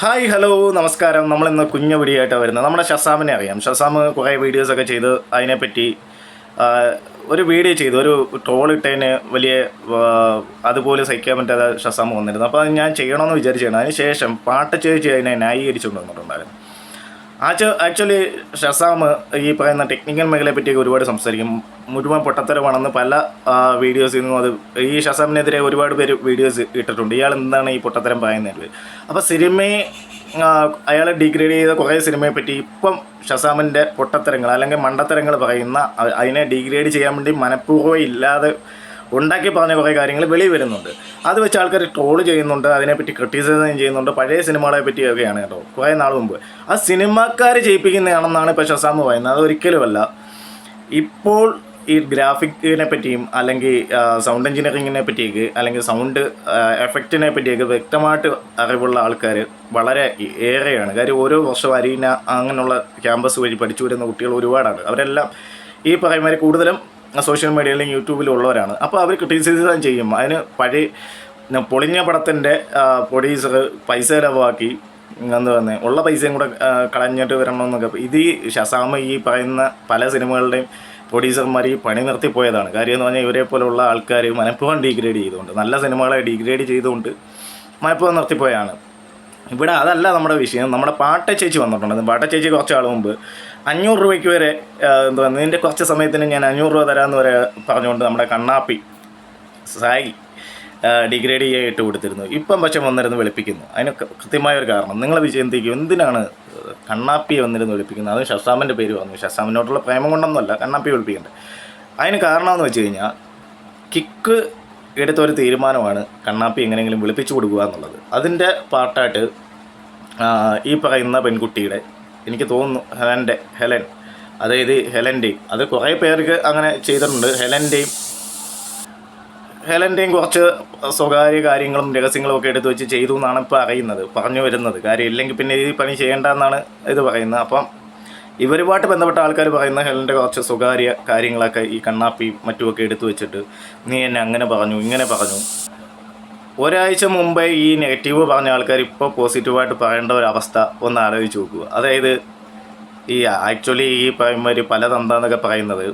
Hi hello നമസ്കാരം. നമ്മളിന്ന് കുഞ്ഞു പിടിയായിട്ട് വരുന്നത്. നമ്മുടെ ഷസാമിനെ അറിയാം. ഷസാം കുറേ വീഡിയോസൊക്കെ ചെയ്ത് അതിനെപ്പറ്റി ഒരു വീഡിയോ ചെയ്തു. ഒരു ട്രോൾ ഇട്ടതിന് വലിയ അതുപോലെ സഹിക്കാൻ പറ്റാതെ ഷസാം വന്നിരുന്നു. അപ്പോൾ അത് ഞാൻ ചെയ്യണമെന്ന് വിചാരിച്ചിരുന്നു അതിന് ശേഷം പാട്ട് ചേച്ചി അതിനെ ന്യായീകരിച്ചുകൊണ്ട് വന്നിട്ടുണ്ടായിരുന്നു. ആച്ച ആക്ച്വലി ഷസാമ് ഈ പറയുന്ന ടെക്നിക്കൽ മേഖലയെ പറ്റിയൊക്കെ ഒരുപാട് സംസാരിക്കും. മുഴുവൻ പൊട്ടത്തരമാണെന്ന് പല വീഡിയോസിൽ നിന്നും അത് ഈ ഷസാമിനെതിരെ ഒരുപാട് പേര് വീഡിയോസ് ഇട്ടിട്ടുണ്ട്. ഇയാൾ എന്താണ് ഈ പൊട്ടത്തരം പറയുന്നത് അപ്പോൾ സിനിമയെ അയാളെ ഡിഗ്രേഡ് ചെയ്ത കുറേ സിനിമയെ പറ്റി ഇപ്പം ഷസാമിന്റെ പൊട്ടത്തരങ്ങൾ അല്ലെങ്കിൽ മണ്ടത്തരങ്ങൾ പറയുന്ന അതിനെ ഡിഗ്രേഡ് ചെയ്യാൻ വേണ്ടി മനഃപൂർവം ഇല്ലാതെ ഉണ്ടാക്കി പറഞ്ഞ കുറേ കാര്യങ്ങൾ വെളി വരുന്നുണ്ട്. അത് വെച്ച് ആൾക്കാർ ട്രോൾ ചെയ്യുന്നുണ്ട് അതിനെപ്പറ്റി ക്രിറ്റിസൈസും ചെയ്യുന്നുണ്ട് പഴയ സിനിമകളെ പറ്റിയൊക്കെയാണ് കേട്ടോ കുറേ നാൾ മുമ്പ്. ആ സിനിമക്കാർ ചെയ്യിപ്പിക്കുന്നതാണെന്നാണ് ഇപ്പോൾ ഷസാമ് പറയുന്നത് അത് ഒരിക്കലുമല്ല ഇപ്പോൾ ഈ ഗ്രാഫിക്കിനെ പറ്റിയും അല്ലെങ്കിൽ സൗണ്ട് എഞ്ചിനീയറിങ്ങിനെ പറ്റിയൊക്കെ അല്ലെങ്കിൽ സൗണ്ട് എഫക്റ്റിനെ പറ്റിയൊക്കെ വ്യക്തമായിട്ട് അറിവുള്ള ആൾക്കാർ വളരെ ഏറെയാണ്. കാര്യം ഓരോ വർഷവും അരീന അങ്ങനെയുള്ള ക്യാമ്പസ് വഴി പഠിച്ചു വരുന്ന കുട്ടികൾ ഒരുപാടാണ്. അവരെല്ലാം ഈ പറയുമാതിരി കൂടുതലും സോഷ്യൽ മീഡിയയിലും യൂട്യൂബിലും ഉള്ളവരാണ്. അപ്പോൾ അവർ ക്രിറ്റിസൈസ് ചെയ്യും. അതിന് പഴയ പൊളിഞ്ഞ പടത്തിന്റെ പ്രൊഡ്യൂസർ പൈസ ചിലവാക്കി എന്ന് പറഞ്ഞ് ഉള്ള പൈസയും കൂടെ കളഞ്ഞിട്ട് വരണമെന്നൊക്കെ. ഇത് ഈ ഷസാമ ഈ പറയുന്ന പല സിനിമകളുടെയും പ്രൊഡ്യൂസർമാർ ഈ പണി നിർത്തിപ്പോയതാണ്. കാര്യം എന്ന് പറഞ്ഞാൽ ഇവരെ പോലുള്ള ആൾക്കാർ മനഃപൂർവം ഡിഗ്രേഡ് ചെയ്തുകൊണ്ട് നല്ല സിനിമകളെ ഡിഗ്രേഡ് ചെയ്തുകൊണ്ട് മനഃപൂർവം നിർത്തിപ്പോയാണ്. ഇവിടെ അതല്ല നമ്മുടെ വിഷയം. നമ്മുടെ പാട്ട ചേച്ചി വന്നിട്ടുണ്ട്. പാട്ട ചേച്ചി കുറച്ച് മുമ്പ് അഞ്ഞൂറ് രൂപയ്ക്ക് വരെ എന്തുവാ നിന്റെ കുറച്ച് സമയത്തിന് ഞാൻ അഞ്ഞൂറ് രൂപ തരാമെന്ന് വരെ പറഞ്ഞുകൊണ്ട് നമ്മുടെ കണ്ണാപ്പി സായി ഡിഗ്രേഡ് ചെയ്യായിട്ട് കൊടുത്തിരുന്നു. ഇപ്പം പക്ഷെ വന്നിരുന്ന് വെളുപ്പിക്കുന്നു. അതിന് കൃത്യമായ ഒരു കാരണം നിങ്ങൾ ചിന്തിക്കും എന്തിനാണ് കണ്ണാപ്പി വന്നിരുന്ന് വെളുപ്പിക്കുന്നത്? അതും ഷസാമിന്റെ പേര് വന്നു ഷസാമിനോട്ടുള്ള പ്രേമം കൊണ്ടൊന്നുമല്ല കണ്ണാപ്പി വെളുപ്പിക്കേണ്ടത് അതിന് കാരണമെന്ന് വെച്ച് കഴിഞ്ഞാൽ കിക്ക് എടുത്ത ഒരു തീരുമാനമാണ് കണ്ണാപ്പി എങ്ങനെയെങ്കിലും വിളിപ്പിച്ചു കൊടുക്കുക എന്നുള്ളത്. അതിന്റെ പാർട്ടായിട്ട് ഈ പറയുന്ന പെൺകുട്ടിയുടെ എനിക്ക് തോന്നുന്നു ഹെലന്റെ ഹെലൻ. അതായത് ഹെലന്റെയും അത് കുറേ പേർക്ക് അങ്ങനെ ചെയ്തിട്ടുണ്ട്. ഹെലന്റെയും ഹെലന്റെയും കുറച്ച് സ്വകാര്യ കാര്യങ്ങളും രഹസ്യങ്ങളും ഒക്കെ എടുത്തു വെച്ച് ചെയ്തു എന്നാണ് ഇപ്പോൾ അറിയുന്നത് പറഞ്ഞു വരുന്നത്. കാര്യം ഇല്ലെങ്കിൽ പിന്നെ ഈ പണി ചെയ്യേണ്ടെന്നാണ് ഇത് പറയുന്നത്. അപ്പം ഇവരുമായിട്ട് ബന്ധപ്പെട്ട ആൾക്കാർ പറയുന്ന ഹെലന്റെ കുറച്ച് സ്വകാര്യ കാര്യങ്ങളൊക്കെ ഈ കണ്ണാപ്പി മറ്റുമൊക്കെ എടുത്തു വെച്ചിട്ട് നീ എന്നെ അങ്ങനെ പറഞ്ഞു ഇങ്ങനെ പറഞ്ഞു. ഒരാഴ്ച മുമ്പേ ഈ നെഗറ്റീവ് പറഞ്ഞ ആൾക്കാർ ഇപ്പോൾ പോസിറ്റീവായിട്ട് പറയേണ്ട ഒരു അവസ്ഥ ഒന്ന് ആലോചിച്ച് നോക്കുക അതായത് ഈ ആക്ച്വലി ഈ പറയുമ്പോൾ പല തന്താന്നൊക്കെ പറയുന്നത്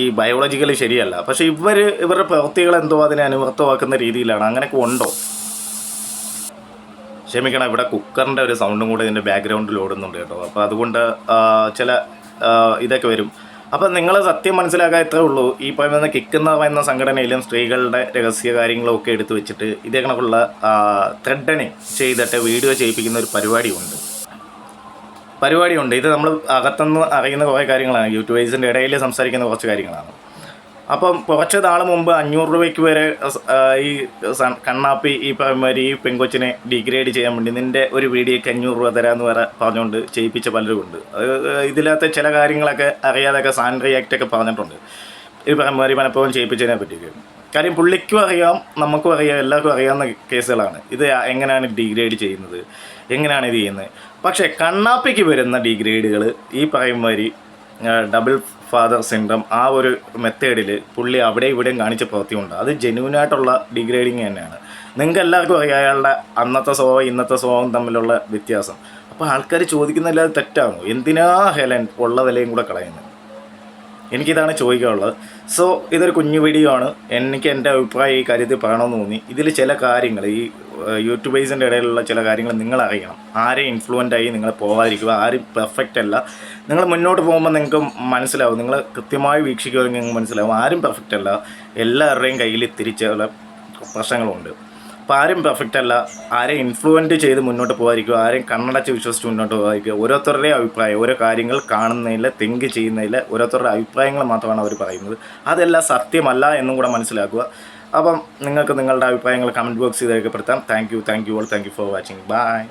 ഈ ബയോളജിക്കലി ശരിയല്ല. പക്ഷേ ഇവർ ഇവരുടെ പ്രവൃത്തികൾ എന്തോ അതിനെ അനുവർത്തമാക്കുന്ന രീതിയിലാണ്. അങ്ങനെയൊക്കെ ഉണ്ടോ? ക്ഷമിക്കണം ഇവിടെ കുക്കറിന്റെ ഒരു സൗണ്ടും കൂടെ ഇതിന്റെ ബാക്ക്ഗ്രൗണ്ടിൽ ഓടുന്നുണ്ട് കേട്ടോ. അപ്പോൾ അതുകൊണ്ട് ചില ഇതൊക്കെ വരും. അപ്പം നിങ്ങൾ സത്യം മനസ്സിലാക്കാൻ ഇത്രേ ഉള്ളൂ. ഈ പറയുന്ന കിക്കുന്ന പറയുന്ന സംഘടനയിലും സ്ത്രീകളുടെ രഹസ്യ കാര്യങ്ങളും ഒക്കെ എടുത്തു വെച്ചിട്ട് ഇതേ കണക്കുള്ള ത്രെഡനെ ചെയ്തിട്ട് വീഡിയോ ചെയ്യിപ്പിക്കുന്ന ഒരു പരിപാടിയുണ്ട്. പരിപാടിയുണ്ട്. ഇത് നമ്മൾ അകത്തുനിന്ന് അറിയുന്ന കുറേ കാര്യങ്ങളാണ്. യൂട്യൂബേഴ്സിന്റെ ഇടയിൽ സംസാരിക്കുന്ന കുറച്ച് കാര്യങ്ങളാണ്. അപ്പം കുറച്ച് നാൾ മുമ്പ് അഞ്ഞൂറ് രൂപയ്ക്ക് വരെ ഈ കണ്ണാപ്പി ഈ പറയുന്ന ഈ പെങ്കൊച്ചിനെ ഡിഗ്രേഡ് ചെയ്യാൻ വേണ്ടി നിന്റെ ഒരു വീഡിയോക്ക് അഞ്ഞൂറ് രൂപ തരാമെന്ന് വരെ പറഞ്ഞുകൊണ്ട് ചെയ്യിപ്പിച്ച പലരും ഉണ്ട് അത് ഇതിനകത്ത് ചില കാര്യങ്ങളൊക്കെ അറിയാതൊക്കെ സാൻ ഒക്കെ പറഞ്ഞിട്ടുണ്ട്. ഈ പറയുന്ന മാതിരി മനഃപ്പൂർവം ചെയ്യിപ്പിച്ചതിനെ പറ്റിയൊക്കെ. കാര്യം പുള്ളിക്കും അറിയാം നമുക്കും അറിയാം എല്ലാവർക്കും അറിയാവുന്ന കേസുകളാണ്. ഇത് എങ്ങനെയാണ് ഡിഗ്രേഡ് ചെയ്യുന്നത് എങ്ങനെയാണ് ഇത് ചെയ്യുന്നത്? പക്ഷേ കണ്ണാപ്പിക്ക് വരുന്ന ഡിഗ്രേഡുകൾ ഈ പറയുന്ന ഡബിൾ ഫാദർ സിൻഡ്രം ആ ഒരു മെത്തേഡിൽ പുള്ളി അവിടെ ഇവിടെയും കാണിച്ച പ്രവൃത്തിയുണ്ട്. അത് ജെന്യൂനായിട്ടുള്ള ഡിഗ്രേഡിങ് തന്നെയാണ്. നിങ്ങൾക്ക് എല്ലാവർക്കും അറിയാം അയാളുടെ അന്നത്തെ സ്വഭാവം ഇന്നത്തെ സ്വഭാവം തമ്മിലുള്ള വ്യത്യാസം. അപ്പോൾ ആൾക്കാർ ചോദിക്കുന്നതല്ലാതെ തെറ്റാണോ. എന്തിനാ ഹെലൻ ഉള്ള വിലയും കൂടെ കളയുന്നത്? എനിക്കിതാണ് ചോദിക്കാനുള്ളത്. സോ ഇതൊരു കുഞ്ഞു വീഡിയോ ആണ്. എനിക്ക് എന്റെ അഭിപ്രായം ഈ കാര്യത്തിൽ പറയണമെന്ന് തോന്നി. ഇതിൽ ചില കാര്യങ്ങൾ ഈ യൂട്യൂബേഴ്സിന്റെ ഇടയിലുള്ള ചില കാര്യങ്ങൾ നിങ്ങൾ അറിയണം ആരെയും ഇൻഫ്ലുവന്റ് ആയി നിങ്ങൾ പോകാതിരിക്കുക. ആരും പെർഫെക്റ്റ് അല്ല. നിങ്ങൾ മുന്നോട്ട് പോകുമ്പോൾ നിങ്ങൾക്ക് മനസ്സിലാവും. നിങ്ങൾ കൃത്യമായി വീക്ഷിക്കുമെങ്കിൽ നിങ്ങൾക്ക് മനസ്സിലാവും. ആരും പെർഫെക്റ്റ് അല്ല. എല്ലാവരുടെയും കയ്യിൽ തിരിച്ചുള്ള പ്രശ്നങ്ങളുണ്ട്. ആരും പെർഫെക്റ്റ് അല്ല. ആരെയും ഇൻഫ്ലുവന്റ് ചെയ്ത് മുന്നോട്ട് പോകാതിരിക്കുക ആരെയും കണ്ണടച്ച് വിശ്വസിച്ച് മുന്നോട്ട് പോകാതിരിക്കുക. ഓരോരുത്തരുടെയും അഭിപ്രായം ഓരോ കാര്യങ്ങൾ കാണുന്നതിൽ തിങ്ക് ചെയ്യുന്നതിൽ ഓരോരുത്തരുടെ അഭിപ്രായങ്ങൾ മാത്രമാണ് അവർ പറയുന്നത്. അതെല്ലാം സത്യമല്ല എന്നും കൂടെ മനസ്സിലാക്കുക. അപ്പം നിങ്ങൾക്ക് നിങ്ങളുടെ അഭിപ്രായങ്ങൾ കമന്റ് ബോക്സിൽ രേഖപ്പെടുത്താം. Thank you thank you all thank you for watching bye